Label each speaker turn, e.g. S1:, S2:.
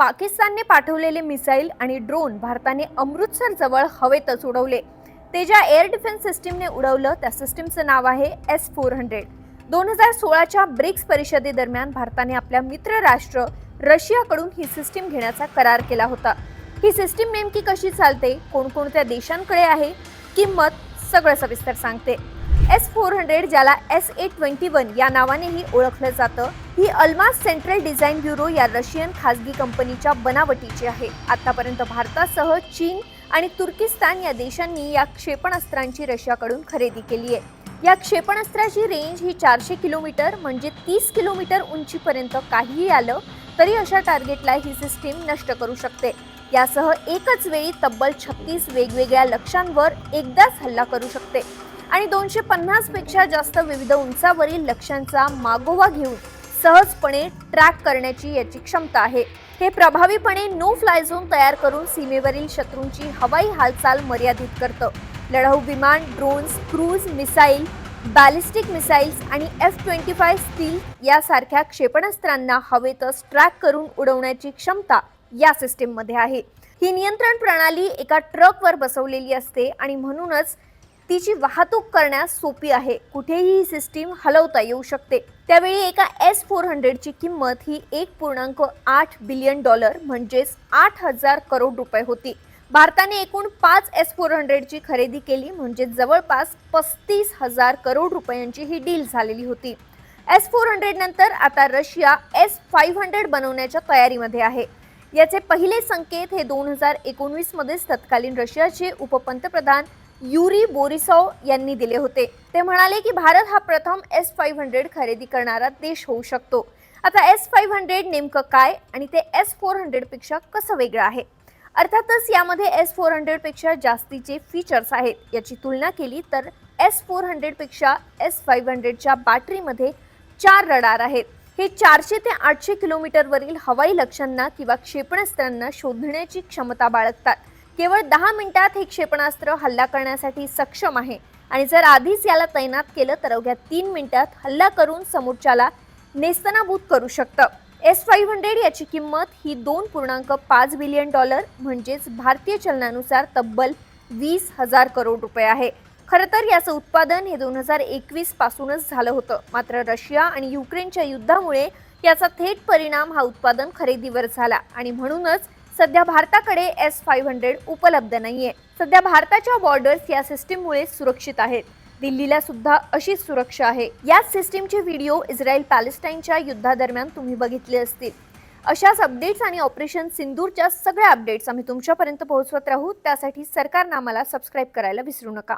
S1: पाकिस्तानने पाठवलेले मिसाईल आणि ड्रोन भारताने अमृतसर जवळ हवेतच उडवले. ते ज्या एअर डिफेन्स सिस्टीमने उडवलं त्या सिस्टीमचं नाव आहे एस फोर हंड्रेड दोन हजार सोळाच्या ब्रिक्स परिषदेदरम्यान भारताने आपल्या मित्र राष्ट्र रशियाकडून ही सिस्टीम घेण्याचा करार केला होता. ही सिस्टीम नेमकी कशी चालते कोणकोणत्या देशांकडे आहे किंमत सगळं सविस्तर सांगते. एस फोर हंड्रेड ज्याला एस ए ट्वेंटी वन या नावानेही ओळखलं जातं. ही अल्मास सेंट्रल डिझाईन ब्युरो या रशियन खासगी कंपनीच्या बनावटीची आहे. आतापर्यंत भारतासह चीन आणि तुर्किस्तान या देशांनी या क्षेपणास्त्रांची रशियाकडून खरेदी केली आहे. या क्षेपणास्त्राची रेंज ही चारशे किलोमीटर म्हणजे तीस किलोमीटर उंचीपर्यंत काहीही आलं तरी अशा टार्गेटला ही सिस्टीम नष्ट करू शकते. यासह एकच वेळी तब्बल छत्तीस वेगवेगळ्या लक्ष्यांवर एकदाच हल्ला करू शकते. आणि दोनशे पन्नासपेक्षा जास्त विविध उंचावरील लक्ष्यांचा मागोवा घेऊन सहजपणे ट्रॅक करण्याची याची क्षमता आहे. हे प्रभावीपणे नो फ्लाय झोन तयार करून सीमेवरील शत्रूंची हवाई हालचाल मर्यादित करतं. लढाऊ विमान drones cruise missile ballistic missiles आणि एफ ट्वेंटी फाय स्टील यासारख्या क्षेपणास्त्रांना हवेतच ट्रॅक करून उडवण्याची क्षमता या सिस्टीममध्ये आहे. ही नियंत्रण प्रणाली एका ट्रकवर बसवलेली असते आणि म्हणूनच तिची वाहतूक करण्यास सोपी आहे. कुठेही ही सिस्टीम हलवता येऊ शकते. त्यावेळी एका एस फोर हंड्रेडची किंमत ही एक पूर्णांक आठ बिलियन डॉलर म्हणजेच आठ हजार करोड रुपये होती. भारताने एकूण पाच एस फोर हंड्रेडची खरेदी केली म्हणजे जवळपास पस्तीस हजार करोड रुपयांची ही डील झालेली होती. एस फोर हंड्रेड नंतर आता रशिया एस फाईव्ह हंड्रेड बनवण्याच्या तयारीमध्ये आहे. याचे पहिले संकेत हे दोन हजार एकोणवीसमध्येच तत्कालीन रशियाचे उपपंतप्रधान युरी बोरिसॉव यांनी दिले होते. ते म्हणाले की भारत हा प्रथम एस फाईव्ह हंड्रेड खरेदी करणारा देश होऊ शकतो. आता एस फाईव्ह हंड्रेड नेमकं काय आणि ते एस फोर हंड्रेडपेक्षा कसं वेगळं आहे? अर्थातच यामध्ये एस फोर हंड्रेडपेक्षा जास्तीचे फीचर्स आहेत. याची तुलना केली तर एस फोर हंड्रेडपेक्षा एस फाईव्ह हंड्रेडच्या बॅटरीमध्ये चार रडार आहेत. हे चारशे ते आठशे किलोमीटरवरील हवाई लक्ष्यांना किंवा क्षेपणास्त्रांना शोधण्याची क्षमता बाळगतात. केवळ दहा मिनिटात हे क्षेपणास्त्र हल्ला करण्यासाठी सक्षम आहे. आणि जर आधीच याला तैनात केलं तर अवघ्या तीन मिनिटात हल्ला करून समोरच्याला नेस्तनाभूत करू शकतं. एस फाईव्ह हंड्रेड याची किंमत ही दोन पूर्णांक पाच बिलियन डॉलर म्हणजेच भारतीय चलनानुसार तब्बल वीस हजार करोड रुपये आहे. खरं तर याचं उत्पादन हे दोन हजार एकवीस पासूनच झालं होतं. मात्र रशिया आणि युक्रेनच्या युद्धामुळे याचा थेट परिणाम हा उत्पादन खरेदीवर झाला. आणि म्हणूनच सध्या भारताकडे एस फाईव्ह हंड्रेड उपलब्ध नाहीये. सध्या भारताच्या बॉर्डर्स या सिस्टीममुळे सुरक्षित आहेत. दिल्लीला सुद्धा अशीच सुरक्षा आहे. याच सिस्टीमचे व्हिडिओ इस्रायल पॅलेस्टाईनच्या युद्धादरम्यान तुम्ही बघितले असतील. अशाच अपडेट्स आणि ऑपरेशन सिंदूरच्या सगळ्या अपडेट्स आम्ही तुमच्यापर्यंत पोहोचवत राहू. त्यासाठी सरकारनं आम्हाला सबस्क्राईब करायला विसरू नका.